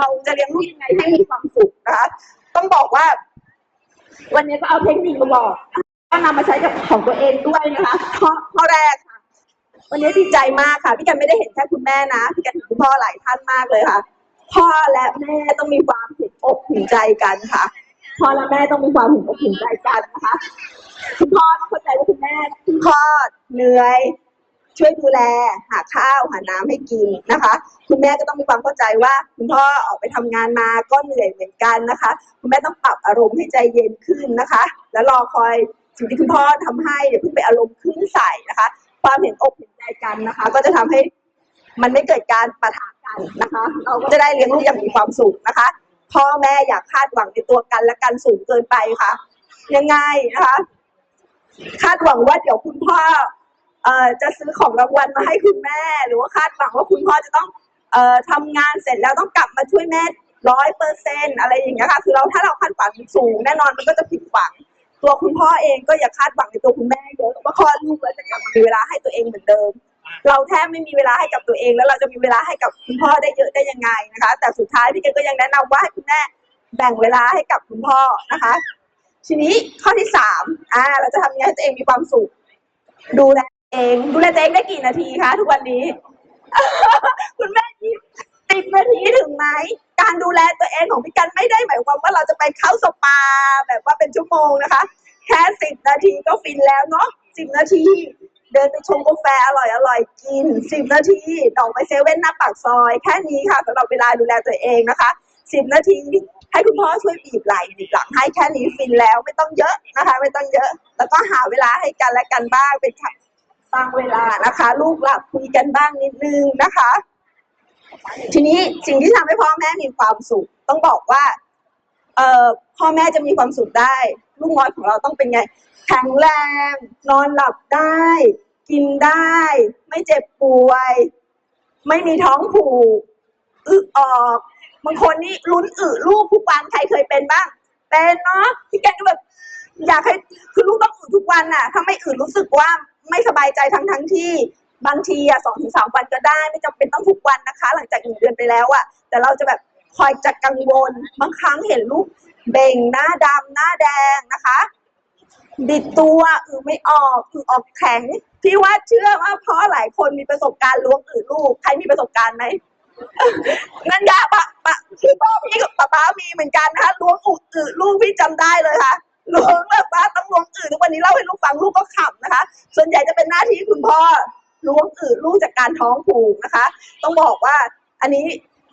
เราจะเลี้ยงลูกยังไงให้มีความสุขนะคะต้องบอกว่า วันนี้ก็เอาเทคนิคมาบอกก็นำมาใช้กับของตัวเองด้วยนะคะข้อข้อแรกค่ะ วันนี้ดีใจมากค่ะ พี่กันไม่ได้เห็นแค่คุณแม่นะพี่กันเห็นคุณพ่อหลายท่านมากเลยค่ะ พ่อและแม่ต้องมีความเห็นอกเห็นใจกันค่ะพ่อและแม่ต้องมีความเห็นอกเห็นใจกันนะคะคุณพ่อต้องเข้าใจว่าคุณแม่คุณพ่อเหนื่อย ช่วยดูแลหาข้าวหาน้ำให้กินนะคะ คุณแม่ก็ต้องมีความเข้าใจว่า คุณพ่อออกไปทำงานมาก็เหนื่อยเหมือนกันนะคะ คุณแม่ต้องปรับอารมณ์ให้ใจเย็นขึ้นนะคะ แล้วรอคอยสิ่งที่คุณพ่อทำให้อย่าเพิ่งไปอารมณ์ขึ้นใส่นะคะ ความเห็นอกเห็นใจกันนะคะ ก็จะทำให้มันไม่เกิดการปะทะกันนะคะ เราก็จะได้เลี้ยงลูกอย่างมีความสุขนะคะ พ่อแม่อยากคาดหวังในตัวกันและกันสูงเกินไปค่ะ ยังไงนะคะ คาดหวังว่าเดี๋ยวคุณพ่อ จะซื้อของรางวัลมาให้คุณแม่ หรือว่าคาดหวังว่าคุณพ่อจะต้องเอ่อทำงานเสร็จแล้วต้องกลับมาช่วยแม่ร้อยเปอร์เซ็นอะไรอย่างเงี้ยค่ะ คือเราถ้าเราคาดหวังสูง แน่นอนมันก็จะผิดหวัง ตัวคุณพ่อเองก็อย่าคาดหวังในตัวคุณแม่เยอะว่าคลอดลูกแล้วจะกลับมามีเวลาให้ตัวเองเหมือนเดิม เราแทบไม่มีเวลาให้กับตัวเอง แล้วเราจะมีเวลาให้กับคุณพ่อได้เยอะได้ยังไงนะคะ แต่สุดท้ายพี่เกก็ยังแนะนำว่าให้คุณแม่แบ่งเวลาให้กับคุณพ่อนะคะ ทีนี้ข้อที่สามอ่าเราจะทำยังไงให้ตัวเองมีความสุขดูแล เองดูแลตัวเองได้กี่นาทีคะทุกวันนี้ คุณแม่ยิ้มสิบนาทีถึงไหมการดูแลตัวเองของพี่กันไม่ได้หมายความว่าเราจะไปเข้าสปาแบบว่าเป็นชั่วโมงนะคะ แค่สิบนาทีก็ฟินแล้วเนาะสิบนาที เดินไปชงกาแฟอร่อยอร่อยกินสิบนาทีออกไปเซเว่นหน้าปากซอย แค่นี้ค่ะสำหรับเวลาดูแลตัวเองนะคะสิบนาทีให้คุณพ่อช่วยบีบไหล่บีบหลังให้แค่นี้ฟินแล้วไม่ต้องเยอะนะคะ ไม่ต้องเยอะ แล้วก็หาเวลาให้กันและกันบ้างเป็น บางเวลานะคะ ลูกหลับคุยกันบ้างนิดนึงนะคะ ทีนี้สิ่งที่ทำให้พ่อแม่มีความสุข ต้องบอกว่าเอ่อพ่อแม่จะมีความสุขได้ ลูกน้อยของเราต้องเป็นไง แข็งแรง นอนหลับได้ กินได้ ไม่เจ็บป่วย ไม่มีท้องผูกอึออกบางคนนี่ลุ้นอึลูกทุกวันใครเคยเป็นบ้างเป็นเนาะพี่แกก็แบบอยากให้คือลูกต้องอึทุกวันน่ะ ถ้าไม่อึรู้สึกว่า ไม่สบายใจทั้งทั้งที่บางทีอะสองถึงสามวันก็ได้ไม่จำเป็นต้องทุกวันนะคะ หลังจากหนึ่งเดือนไปแล้วอะแต่เราจะแบบคอยจะกังวลบางครั้งเห็นลูกเบ่งหน้าดำหน้าแดงนะคะบิดตัวอือไม่ออกอือออกแข็งพี่ว่าเชื่อว่าเพราะหลายคนมีประสบการณ์ล้วงอือลูกใครมีประสบการณ์ไหมนั่นยาปะปะพี่ป้าพี่กับป้าป้ามีเหมือนกันนะคะล้วงอุอือลูกพี่จำได้เลยค่ะ ล้วงแบบว่าต้องล้วงอือทุกวันนี้เล่าให้ลูกฟังลูกก็ขำนะคะ ส่วนใหญ่จะเป็นหน้าที่คุณพ่อล้วงอือลูกจากการท้องผูกนะคะ ต้องบอกว่าอันนี้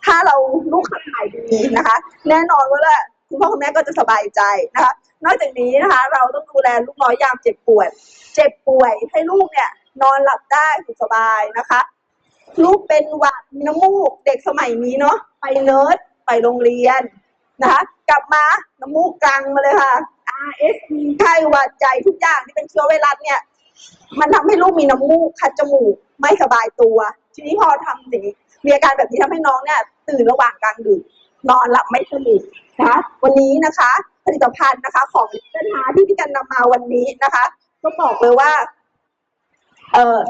ถ้าเราลูกขับถ่ายดีนะคะ แน่นอนว่าแหละคุณพ่อคุณแม่ก็จะสบายใจนะคะ นอกจากนี้นะคะ เราต้องดูแลลูกน้อยยามเจ็บป่วย เจ็บป่วยให้ลูกเนี่ย นอนหลับได้สุขสบายนะคะ ลูกเป็นหวัดมีน้ำมูกเด็กสมัยนี้เนาะไปเนิร์ดไปโรงเรียนนะคะ กลับมาน้ำมูกกลางมาเลยค่ะ RSV ไข้หวัดใจทุกอย่างที่เป็นเชื้อไวรัสเนี่ย มันทำให้ลูกมีน้ำมูกคัดจมูกไม่สบายตัว ทีนี้พอทำอย่างนี้มีอาการแบบนี้ทำให้น้องเนี่ยตื่นระหว่างกลางดึกนอนหลับไม่สนิทนะคะวันนี้นะคะ ผลิตภัณฑ์นะคะ ของเส้นหาที่พี่กันนำมาวันนี้นะคะ ก็บอกเลยว่า เอ่อ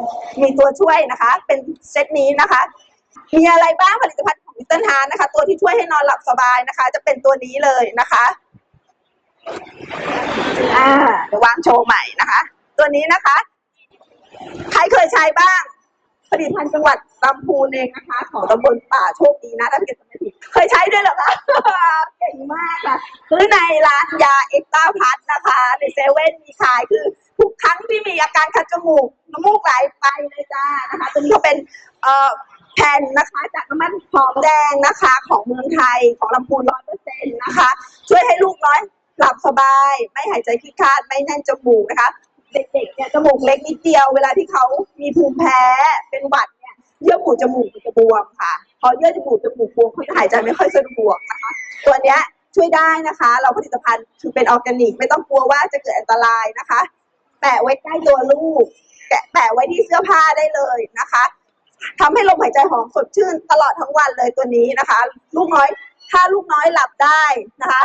มีตัวช่วยนะคะ เป็นเซตนี้นะคะ มีอะไรบ้างผลิตภัณฑ์ของมิสเตอร์ฮาร์นะคะ ตัวที่ช่วยให้นอนหลับสบายนะคะ จะเป็นตัวนี้เลยนะคะ อ่าเดี๋ยววางโชว์ใหม่นะคะ ตัวนี้นะคะ ใครเคยใช้บ้าง ผลิตภัณฑ์จังหวัดลำพูนเองนะคะ ของตำบลป่าโชคดีนะถ้าเกิดไม่ผิดเคยใช้ด้วยเหรอคะเก่งมากค่ะคือในร้านยาเอ็กซ์ตาพัทนะคะ ในเซเว่นมีขายคือทุกครั้งที่มีอาการคัดจมูกน้ำมูกไหลไปเลยจ้านะคะตัวนี้เขาเป็นเอ่อแผ่นนะคะ จากน้ำมันหอมแดงนะคะ ของเมืองไทยของลำพูนร้อยเปอร์เซ็นต์นะคะ ช่วยให้ลูกน้อย หลับสบาย ไม่หายใจขี้คาดไม่แน่นจมูกนะคะ เด็กๆเนี่ยจมูกเล็กนิดเดียวเวลาที่เขามีภูมิแพ้เป็นหวัดเนี่ยเยื่อบุจมูกมันจะบวมค่ะพอเยื่อจมูกจมูกบวมเขาจะหายใจไม่ค่อยสะดวกนะคะตัวเนี้ยช่วยได้นะคะ เราผลิตภัณฑ์คือเป็นออร์แกนิก ไม่ต้องกลัวว่าจะเกิดอันตรายนะคะ แปะไว้ใกล้ตัวลูกแกะแปะไว้ที่เสื้อผ้าได้เลยนะคะทำให้ลมหายใจหอมสดชื่นตลอดทั้งวันเลยตัวนี้นะคะ ลูกน้อย ถ้าลูกน้อยหลับได้นะคะ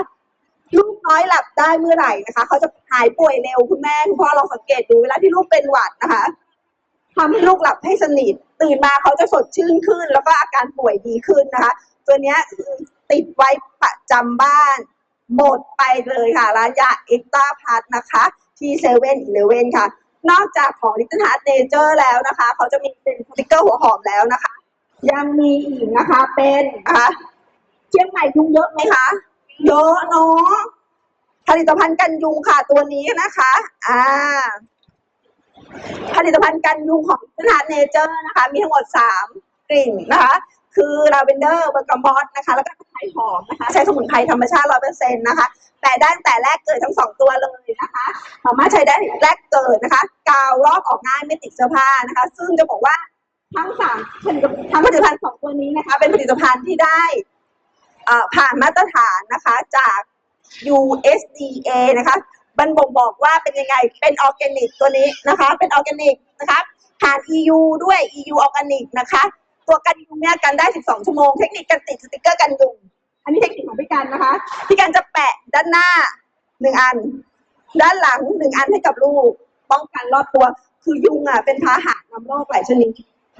ลูกน้อยหลับได้เมื่อไหร่นะคะ เขาจะหายป่วยเร็วคุณแม่คุณพ่อลองสังเกตดูเวลาที่ลูกเป็นหวัดนะคะทำให้ลูกหลับให้สนิทตื่นมาเขาจะสดชื่นขึ้น แล้วก็อาการป่วยดีขึ้นนะคะ ตัวเนี้ยติดไว้ประจำบ้านหมดไปเลยค่ะ ร้านยาเอ็กต้าพัทนะคะ ที่เซเว่นอีเลเว่นค่ะ นอกจากของลิตเติ้ลฮาร์ดเนเจอร์แล้วนะคะ เขาจะมีเป็นสติกเกอร์หัวหอมแล้วนะคะ ยังมีอีกนะคะเป็นนะคะเชียงใหม่ยุงเยอะไหมคะ เยอะเนาะผลิตภัณฑ์กันยุงค่ะตัวนี้นะคะ อ่า ผลิตภัณฑ์กันยุงของลิตเติ้ลฮาเนเจอร์นะคะ มีทั้งหมดสามกลิ่นนะคะ คือลาเวนเดอร์เบอร์กามอสนะคะ แล้วก็ไข่หอมนะคะ ใช้สมุนไพรธรรมชาติร้อยเปอร์เซ็นต์นะคะ แต่ได้แต่แรกเกิดทั้งสองตัวเลยนะคะสามารถใช้ได้แรกเกิดนะคะ กาวลอกออกง่ายไม่ติดเสื้อผ้านะคะ ซึ่งจะบอกว่าทั้งสามผลิตทั้งผลิตภัณฑ์สองตัวนี้นะคะ เป็นผลิตภัณฑ์ที่ได้ ผ่านมาตรฐานนะคะจาก USDA นะคะมันบ่งบอกว่าเป็นยังไง เป็นออร์แกนิกตัวนี้นะคะ เป็นออร์แกนิกนะคะผ่าน EU ด้วย EU ออร์แกนิกนะคะ ตัวกันยุงเนี่ยกันได้ 12 ชั่วโมง เทคนิคการติดสติกเกอร์กันยุง อันนี้เทคนิคของพี่กันนะคะ พี่กันจะแปะด้านหน้าหนึ่งอัน ด้านหลังหนึ่งอันให้กับลูก ป้องกันรอบตัว คือยุงอะเป็นพาหะนำโรคหลายชนิด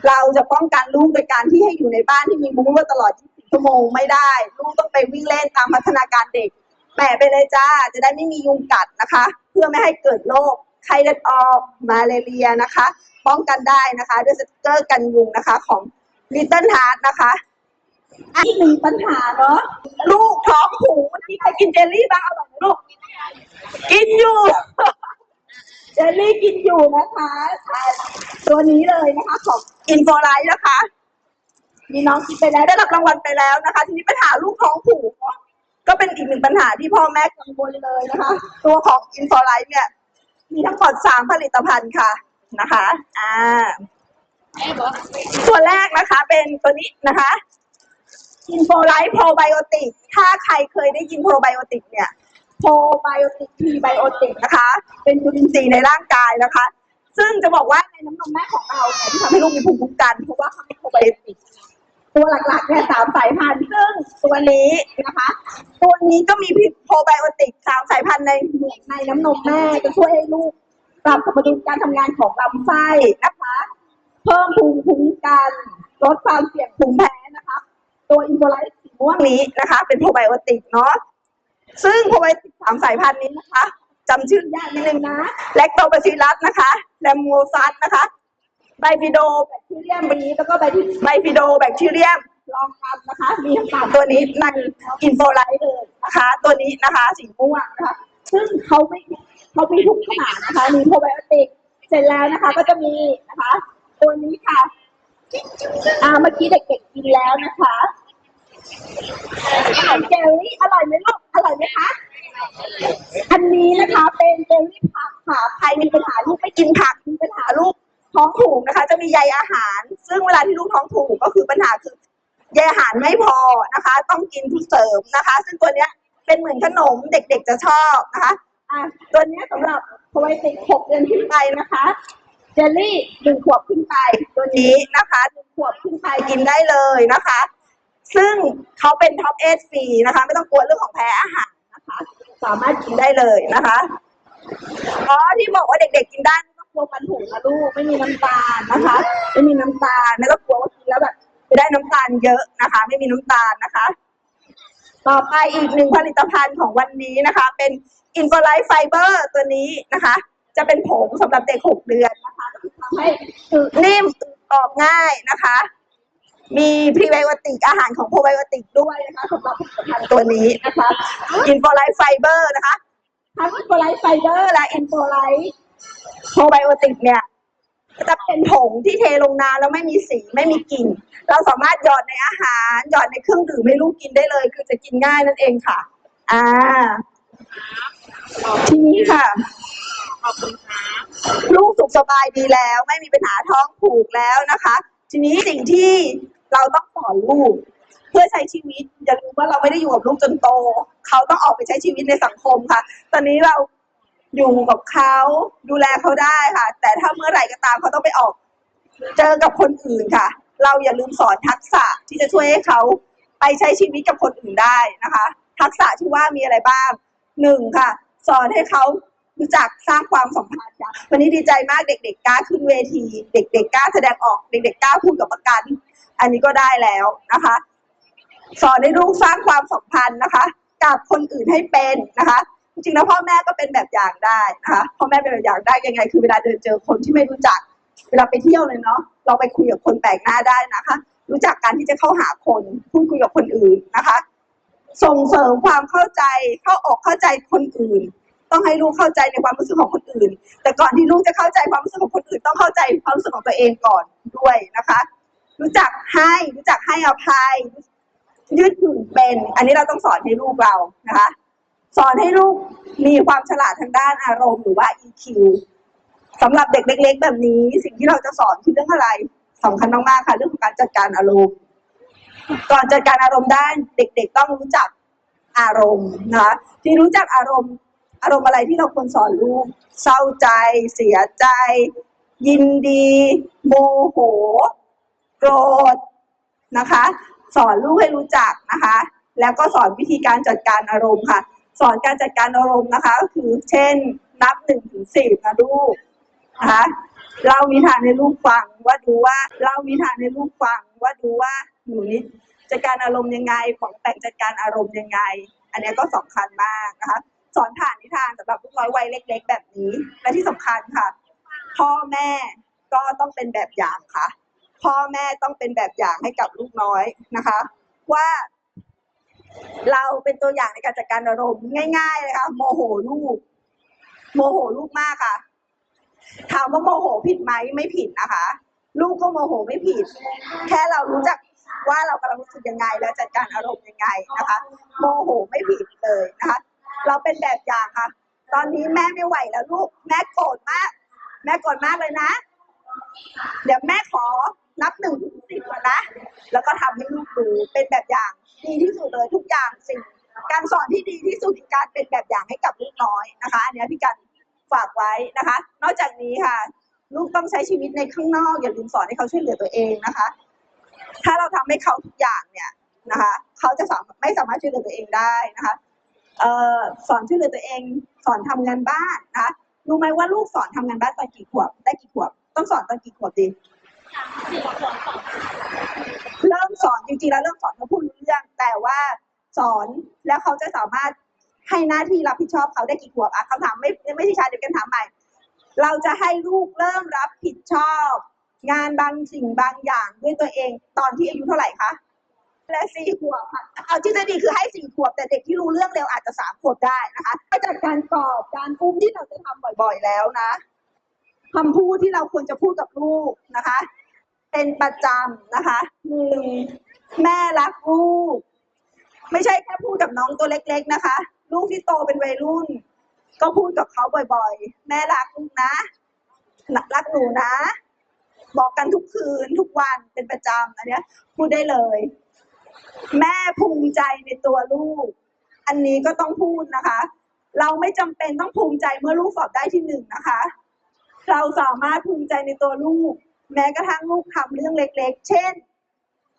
เราจะป้องกันลูกโดยการที่ให้อยู่ในบ้านที่มีมุ้งลวดตลอด ชั่วโมงไม่ได้ ลูกต้องไปวิ่งเล่นตามพัฒนาการเด็กแปะไปเลยจ้า จะได้ไม่มียุงกัดนะคะ เพื่อไม่ให้เกิดโรคไข้เลือดออกมาเลเรียนะคะ ป้องกันได้นะคะ ด้วยสติ๊กเกอร์กันยุงนะคะของ Little Heart นะคะอีกหนึ่งปัญหาเนาะลูกท้องผูกที่ใครกินเจลลี่บ้างอร่อยไหมลูก กินอยู่ เจลลี่กินอยู่นะคะอ่าตัวนี้เลยนะคะของอินโฟไลท์นะคะ มีน้องกินไปแล้วได้รับรางวัลไปแล้วนะคะ ทีนี้ปัญหาลูกท้องผูกก็เป็นอีกหนึ่งปัญหาที่พ่อแม่กังวลเลยนะคะ ตัวของอินโฟไลท์เนี่ย มีทั้งหมดสามผลิตภัณฑ์ค่ะนะคะอ่าตัวแรกนะคะ เป็นตัวนี้นะคะอินโฟไลท์โปรไบโอติก ถ้าใครเคยได้ยินโปรไบโอติกเนี่ยโปรไบโอติกพีไบโอติกนะคะ เป็นจุลินทรีย์ในร่างกายนะคะ ซึ่งจะบอกว่าในน้ำนมแม่ของเราเนี่ยที่ทำให้ลูกมีภูมิคุ้มกันเพราะว่าเขามีโปรไบโอติก ตัวหลักๆเนี่ยสามสายพันธุ์ซึ่งตัวนี้นะคะ ตัวนี้ก็มีโปรไบโอติกสามสายพันธุ์ในในน้ำนมแม่จะช่วยให้ลูกปรับสมดุลการทำงานของลำไส้นะคะ เพิ่มภูมิคุ้มกันลดความเสี่ยงภูมิแพ้นะคะ ตัวอินโฟไลท์สีม่วงนี้นะคะ เป็นโปรไบโอติกเนาะซึ่งโปรไบโอติกสามสายพันธุ์นี้นะคะจำชื่อยากนิดนึงนะ แลคโตบาซิลัสนะคะ แลมโมซัสนะคะ ไบฟิโดแบคทีเรียมบีแล้วก็ไบไบฟิโดแบคทีเรียมลองทำนะคะ มีสามตัวนี้ในอินโฟไลท์เลยนะคะ ตัวนี้นะคะสีม่วงนะคะ ซึ่งเขาไม่เขามีทุกขนาดนะคะ มีโปรไบโอติก เสร็จแล้วนะคะ ก็จะมีนะคะ ตัวนี้ค่ะอ่าเมื่อกี้เด็กๆกินแล้วนะคะอาหารเจลลี่อร่อยไหมลูกอร่อยไหมคะอันนี้นะคะเป็นเจลลี่ผักค่ะใครมีปัญหาลูกไม่กินผักมีปัญหาลูก ท้องผูกนะคะ จะมีใยอาหาร ซึ่งเวลาที่ลูกท้องผูกก็คือปัญหาคือใยอาหารไม่พอนะคะ ต้องกินเสริมนะคะ ซึ่งตัวเนี้ยเป็นเหมือนขนมเด็กๆจะชอบนะคะอะตัวเนี้ยสำหรับโปรไบโอติกหกเดือนขึ้นไปนะคะเจลลี่หนึ่งขวบขึ้นไปตัวนี้นะคะหนึ่งขวบขึ้นไปกินได้เลยนะคะ ซึ่งเขาเป็นท็อปเอสฟรีนะคะ ไม่ต้องกลัวเรื่องของแพ้อาหารนะคะ สามารถกินได้เลยนะคะอ๋อที่บอกว่าเด็ก ๆ กินได้ ลัวฟันผุนะลูกไม่มีน้ำตาลนะคะ ไม่มีน้ำตาลไม่ต้องกลัวว่ากินแล้วแบบจะได้น้ำตาลเยอะนะคะ ไม่มีน้ำตาลนะคะ ต่อไปอีกหนึ่งผลิตภัณฑ์ของวันนี้นะคะ เป็นอินโฟไลท์ไฟเบอร์ตัวนี้นะคะ จะเป็นผงสำหรับเด็กหกเดือนนะคะทำให้นิ่มออกง่ายนะคะ มีพรีไบโอติกอาหารของโปรไบโอติกด้วยนะคะสำหรับผลิตภัณฑ์ตัวนี้นะคะอินโฟไลท์ไฟเบอร์นะคะทั้งอินโฟไลท์ไฟเบอร์และอินโฟไลท์ โปรไบโอติกเนี่ยจะเป็นผงที่เทลงน้ำแล้วไม่มีสีไม่มีกลิ่น เราสามารถหยอดในอาหารหยอดในเครื่องดื่มให้ลูกกินได้เลย คือจะกินง่ายนั่นเองค่ะ อ่า ทีนี้ค่ะ ลูกสุขสบายดีแล้ว ไม่มีปัญหาท้องผูกแล้วนะคะ ทีนี้สิ่งที่เราต้องสอนลูก เพื่อใช้ชีวิตอย่าลืมว่าเราไม่ได้อยู่กับลูกจนโต เขาต้องออกไปใช้ชีวิตในสังคมค่ะ ตอนนี้เรา อยู่กับเขาดูแลเขาได้ค่ะ แต่ถ้าเมื่อไหร่ก็ตามเขาต้องไปออก เจอกับคนอื่นค่ะ เราอย่าลืมสอนทักษะที่จะช่วยให้เขาไปใช้ชีวิตกับคนอื่นได้นะคะ ทักษะที่ว่ามีอะไรบ้างหนึ่งค่ะ สอนให้เขารู้จักสร้างความสัมพันธ์ค่ะวันนี้ดีใจมากเด็ก ๆกล้าขึ้นเวที เด็ก ๆกล้าแสดงออกเด็ก ๆกล้าพูดกับประกัน อันนี้ก็ได้แล้วนะคะ สอนให้ลูกสร้างความสัมพันธ์นะคะ กับคนอื่นให้เป็นนะคะ จริงๆแล้วพ่อแม่ก็เป็นแบบอย่างได้นะคะพ่อแม่เป็นแบบอย่างได้ยังไง คือเวลาเดินเจอคนที่ไม่รู้จัก เวลาไปเที่ยวเลยเนาะเราไปคุยกับคนแปลกหน้าได้นะคะ รู้จักการที่จะเข้าหาคนพูดคุยกับคนอื่นนะคะ ส่งเสริมความเข้าใจเข้าอกเข้าใจคนอื่น ต้องให้ลูกเข้าใจในความรู้สึกของคนอื่น แต่ก่อนที่ลูกจะเข้าใจความรู้สึกของคนอื่น ต้องเข้าใจความรู้สึกของตัวเองก่อนด้วยนะคะ รู้จักให้รู้จักให้อภัยยืดหยุ่นเป็น อันนี้เราต้องสอนให้ลูกเรานะคะ สอนให้ลูกมีความฉลาดทางด้านอารมณ์หรือว่า EQ สำหรับเด็กเล็ก ๆ แบบนี้ สิ่งที่เราจะสอนคือเรื่องอะไรสำคัญมากๆค่ะ เรื่องของการจัดการอารมณ์ ก่อนจัดการอารมณ์ได้เด็ก ๆ ต้องรู้จักอารมณ์นะคะที่รู้จักอารมณ์ อารมณ์อะไรที่เราควรสอนลูกเศร้าใจ เสียใจ ยินดี โมโห โกรธนะคะ สอนลูกให้รู้จักนะคะ แล้วก็สอนวิธีการจัดการอารมณ์ค่ะ สอนการจัดการอารมณ์นะคะ ก็คือเช่นนับหนึ่งถึงสิบนะลูกนะคะเล่านิทานให้ลูกฟังว่าดูว่าเล่านิทานให้ลูกฟังว่าดูว่าหนูนิดจัดการอารมณ์ยังไงของแต่งจัดการอารมณ์ยังไง อันนี้ก็สำคัญมากนะคะสอนผ่านนิทานสำหรับลูกน้อยวัยเล็ก ๆ แบบนี้ และที่สำคัญค่ะ พ่อแม่ก็ต้องเป็นแบบอย่างค่ะ พ่อแม่ต้องเป็นแบบอย่างให้กับลูกน้อยนะคะ ว่า เราเป็นตัวอย่างในการจัดการอารมณ์ง่ายๆเลยค่ะโมโหลูก โมโหลูกมากค่ะถามว่าโมโหผิดไหมไม่ผิดนะคะ ลูกก็โมโหไม่ผิด แค่เรารู้จักว่าเรากำลังรู้สึกยังไงและจัดการอารมณ์ยังไงนะคะ โมโหไม่ผิดเลยนะคะ เราเป็นแบบอย่างค่ะ ตอนนี้แม่ไม่ไหวแล้วลูก แม่โกรธมาก แม่โกรธมากเลยนะ เดี๋ยวแม่ขอนับหนึ่งถึงสิบก่อนนะ แล้วก็ทำให้ลูกดูเป็นแบบอย่าง ดีที่สุดเลยทุกอย่างสิ่งการสอนที่ดีที่สุดคือการเป็นแบบอย่างให้กับลูกน้อยนะคะ อันนี้พี่กันฝากไว้นะคะ นอกจากนี้ค่ะ ลูกต้องใช้ชีวิตในข้างนอก อย่าลืมสอนให้เขาช่วยเหลือตัวเองนะคะ ถ้าเราทำให้เขาทุกอย่างเนี่ยนะคะ เขาจะสามไม่สามารถช่วยเหลือตัวเองได้นะคะเอ่อสอนช่วยเหลือตัวเอง สอนทำงานบ้านนะคะรู้ไหมว่าลูกสอนทำงานบ้านตอนกี่ขวบได้กี่ขวบ ต้องสอนตอนกี่ขวบดีเริ่มสอนจริงๆแล้วเริ่มสอนเขาพูดรู้เรื่อง แต่ว่าสอนแล้วเขาจะสามารถให้หน้าที่รับผิดชอบเขาได้กี่ขวบอะคำถามไม่ไม่ใช่ชาเดี๋ยวกันถามใหม่ เราจะให้ลูกเริ่มรับผิดชอบ งานบางสิ่งบางอย่างด้วยตัวเองตอนที่อายุเท่าไหร่คะและสี่ขวบค่ะเอาที่จะดีคือให้สี่ขวบ แต่เด็กที่รู้เรื่องเร็วอาจจะสามขวบได้นะคะก็จากการกรอบการอุ้มที่เราจะทำบ่อยๆแล้วนะคำพูดที่เราควรจะพูดกับลูกนะคะ เป็นประจำนะคะหนึ่งแม่รักลูก ไม่ใช่แค่พูดกับน้องตัวเล็ก ๆนะคะ ลูกที่โตเป็นวัยรุ่น ก็พูดกับเขาบ่อยๆ แม่รักลูกนะรักหนูนะ บอกกันทุกคืนทุกวันเป็นประจำอันนี้พูดได้เลย แม่ภูมิใจในตัวลูก อันนี้ก็ต้องพูดนะคะ เราไม่จำเป็นต้องภูมิใจเมื่อลูกสอบได้ที่หนึ่งนะคะ เราสามารถภูมิใจในตัวลูก แม้กระทั่งลูกทำเรื่องเล็ก ๆ เช่น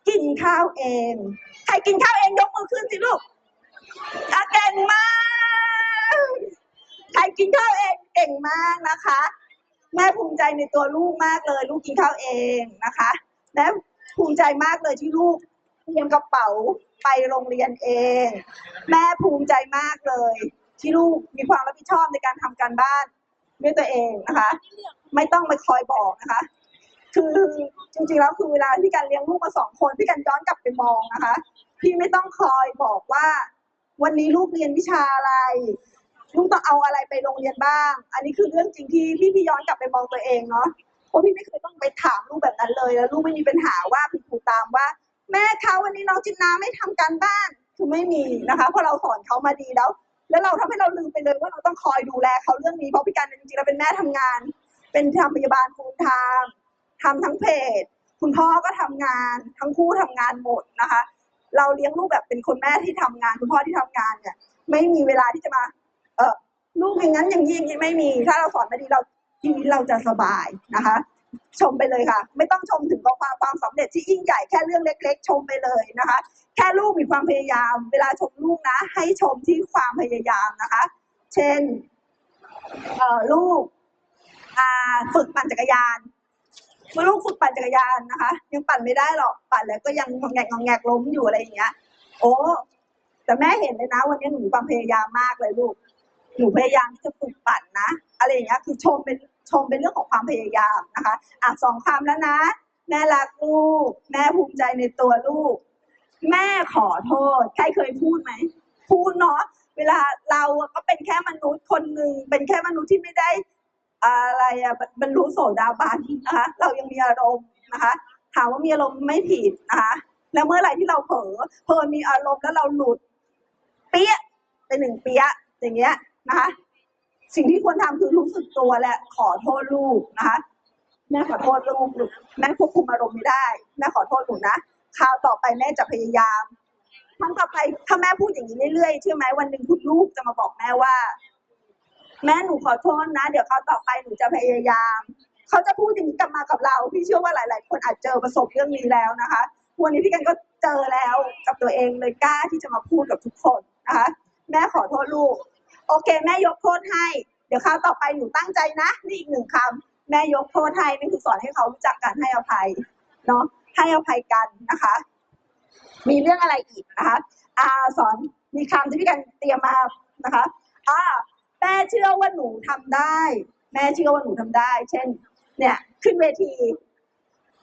กินข้าวเอง ใครกินข้าวเองยกมือขึ้นสิลูกอะเก่งมาก ใครกินข้าวเองเก่งมากนะคะ แม่ภูมิใจในตัวลูกมากเลย ลูกกินข้าวเองนะคะ และภูมิใจมากเลยที่ลูกเตรียมกระเป๋าไปโรงเรียนเอง แม่ภูมิใจมากเลย ที่ลูกมีความรับผิดชอบในการทำการบ้านด้วยตัวเองนะคะ ไม่ต้องไปคอยบอกนะคะ คือจริงๆแล้วคือเวลาที่การเลี้ยงลูกมาสองคนพี่กันย้อนกลับไปมองนะคะ พี่ไม่ต้องคอยบอกว่า วันนี้ลูกเรียนวิชาอะไรลูกต้องเอาอะไรไปโรงเรียนบ้าง อันนี้คือเรื่องจริงที่พี่พี่ย้อนกลับไปมองตัวเองเนาะเพราะพี่ไม่เคยต้องไปถามลูกแบบนั้นเลย แล้วลูกไม่มีปัญหาว่าคุณครูตามว่า แม่คะวันนี้น้องจินนาไม่ทำการบ้านคือไม่มีนะคะเพราะเราสอนเขามาดีแล้ว แล้วเราทำให้เราลืมไปเลยว่าเราต้องคอยดูแลเขาเรื่องนี้เพราะพี่การจริงๆเราเป็นแม่ทำงาน เป็นทำพยาบาลฟูลไทม์ ทำทั้งเพจ คุณพ่อก็ทำงาน ทั้งคู่ทำงานหมดนะคะ เราเลี้ยงลูกแบบเป็นคนแม่ที่ทำงาน คุณพ่อที่ทำงานเนี่ย ไม่มีเวลาที่จะมา เออลูกอย่างนั้นอย่างนี้อย่างนี้ไม่มี ถ้าเราสอนมาดีเราชีวิตเราจะสบายนะคะ ชมไปเลยค่ะ ไม่ต้องชมถึงความความสำเร็จที่ยิ่งใหญ่แค่เรื่องเล็ก ๆ ชมไปเลยนะคะ แค่ลูกมีความพยายาม เวลาชมลูกนะ ให้ชมที่ความพยายามนะคะ เช่นเออลูกฝึกปั่นจักรยาน เมื่อลูกฝึกปั่นจักรยานนะคะ ยังปั่นไม่ได้หรอกปั่นแล้วก็ยังงอแงกงอแงกล้มอยู่อะไรอย่างเงี้ย โอ้แต่แม่เห็นเลยนะ วันนี้หนูความพยายามมากเลยลูกหนูพยายามที่จะปลุกปั่นนะอะไรอย่างเงี้ยคือชมเป็นชมเป็นเรื่องของความพยายามนะคะ อะสองคำแล้วนะ แม่รักลูก แม่ภูมิใจในตัวลูก แม่ขอโทษ ใครเคยพูดไหมพูดเนาะเวลาเราก็เป็นแค่มนุษย์คนหนึ่งเป็นแค่มนุษย์ที่ไม่ได้ อะไรอะบรรลุโสดาบันนะคะเรายังมีอารมณ์นะคะถามว่ามีอารมณ์ไม่ผิดนะคะแล้วเมื่อไหร่ที่เราเผลอเพลินมีอารมณ์แล้วเราหลุด เปี้ยะไปหนึ่งเปี้ยอย่างเงี้ยนะคะสิ่งที่ควรทำคือรู้สึกตัวและขอโทษลูกนะคะแม่ขอโทษลูกลูกแม่ควบคุมอารมณ์ไม่ได้แม่ขอโทษหนูนะคราวต่อไปแม่จะพยายามครั้งต่อไปถ้าแม่พูดอย่างนี้เรื่อยๆเชื่อไหมวันหนึ่งคุณลูกจะมาบอกแม่ว่า แม่หนูขอโทษนะ เดี๋ยวคราวต่อไปหนูจะพยายาม เขาจะพูดอย่างนี้กลับมากับเรา พี่เชื่อว่าหลาย ๆ คนอาจเจอประสบเรื่องนี้แล้วนะคะ วันนี้พี่กันก็เจอแล้วกับตัวเองเลยกล้าที่จะมาพูดกับทุกคนนะคะ แม่ขอโทษลูก โอเค แม่ยกโทษให้ เดี๋ยวคราวต่อไปหนูตั้งใจนะ นี่อีกหนึ่งคำแม่ยกโทษให้นี่คือสอนให้เขารู้จักการให้อภัยเนาะให้อภัยกันนะคะ มีเรื่องอะไรอีกนะคะอาสอนมีคำที่พี่กันเตรียมมานะคะอ่า แม่เชื่อว่าหนูทำได้ แม่เชื่อว่าหนูทำได้ เช่น เนี่ย ขึ้นเวที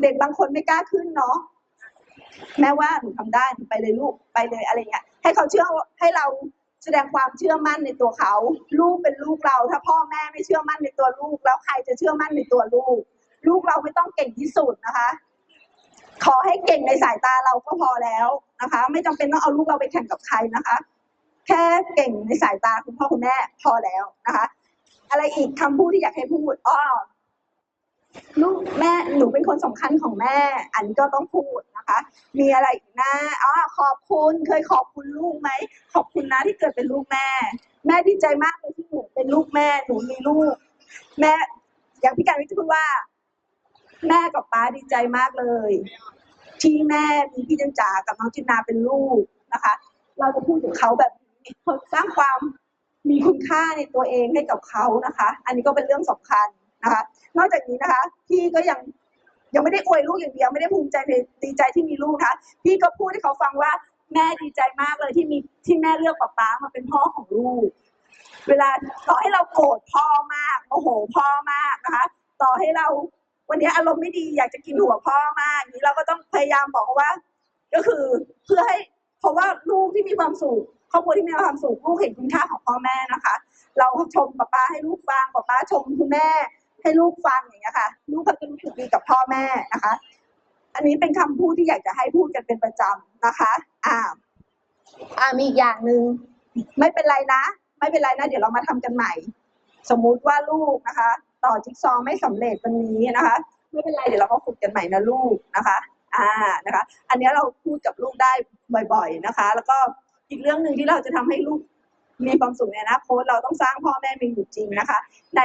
เด็กบางคนไม่กล้าขึ้นเนาะแม่ว่าหนูทำได้ไปเลยลูกไปเลยอะไรเงี้ยให้เขาเชื่อให้เราแสดงความเชื่อมั่นในตัวเขา ลูกเป็นลูกเรา ถ้าพ่อแม่ไม่เชื่อมั่นในตัวลูก แล้วใครจะเชื่อมั่นในตัวลูก ลูกเราไม่ต้องเก่งที่สุดนะคะ ขอให้เก่งในสายตาเราก็พอแล้วนะคะ ไม่จำเป็นต้องเอาลูกเราไปแข่งกับใครนะคะ แค่เก่งในสายตาคุณพ่อคุณแม่พอแล้วนะคะ อะไรอีกคำพูดที่อยากให้พูดอ้อลูกแม่หนูเป็นคนสำคัญของแม่ อันนี้ก็ต้องพูดนะคะ มีอะไรอีกนะอ๋อขอบคุณเคยขอบคุณลูกไหมขอบคุณนะที่เกิดเป็นลูกแม่ แม่ดีใจมากเลยที่หนูเป็นลูกแม่หนูมีลูก แม่ อย่างพี่การวิทย์พูดว่า แม่กับป้าดีใจมากเลย ที่แม่มีพี่จันจ๋ากับน้องจินนาเป็นลูกนะคะ เราจะพูดถึงเขาแบบ สร้างความมีคุณค่าในตัวเองให้กับเขานะคะ อันนี้ก็เป็นเรื่องสำคัญนะคะ นอกจากนี้นะคะ พี่ก็ยังยังไม่ได้อวยลูกอย่างเดียวไม่ได้ภูมิใจในดีใจที่มีลูกนะคะพี่ก็พูดให้เขาฟังว่าแม่ดีใจมากเลยที่มีที่แม่เลือกป๊าป๊ามาเป็นพ่อของลูก เวลาต่อให้เราโกรธพ่อมากโมโหพ่อมากนะคะ ต่อให้เราวันนี้อารมณ์ไม่ดีอยากจะกินหัวพ่อมากอย่างนี้เราก็ต้องพยายามบอกเขาว่า ก็คือเพื่อให้เพราะว่าลูกที่มีความสุข ครอบครัวที่มีความสุขลูกเห็นคุณค่าของพ่อแม่นะคะ เราชมป๊าป้าให้ลูกฟังป๊าป้าชมคุณแม่ ให้ลูกฟังอย่างเงี้ยค่ะลูกก็จะรู้สึกดีกับพ่อแม่นะคะ อันนี้เป็นคำพูดที่อยากจะให้พูดกันเป็นประจำนะคะ อ่า อ่ามีอีกอย่างหนึ่งไม่เป็นไรนะ ไม่เป็นไรนะ เดี๋ยวเรามาทำกันใหม่ สมมุติว่าลูกนะคะ ต่อจิ๊กซอว์ไม่สำเร็จวันนี้นะคะไม่เป็นไรเดี๋ยวเราก็ฝึกกันใหม่นะลูกนะคะ อ่านะคะ อันนี้เราพูดกับลูกได้บ่อย ๆนะคะ แล้วก็ อีกเรื่องหนึ่งที่เราจะทำให้ลูกมีความสุขในอนาคตเราต้องสร้างพ่อแม่มีอยู่จริงนะคะใน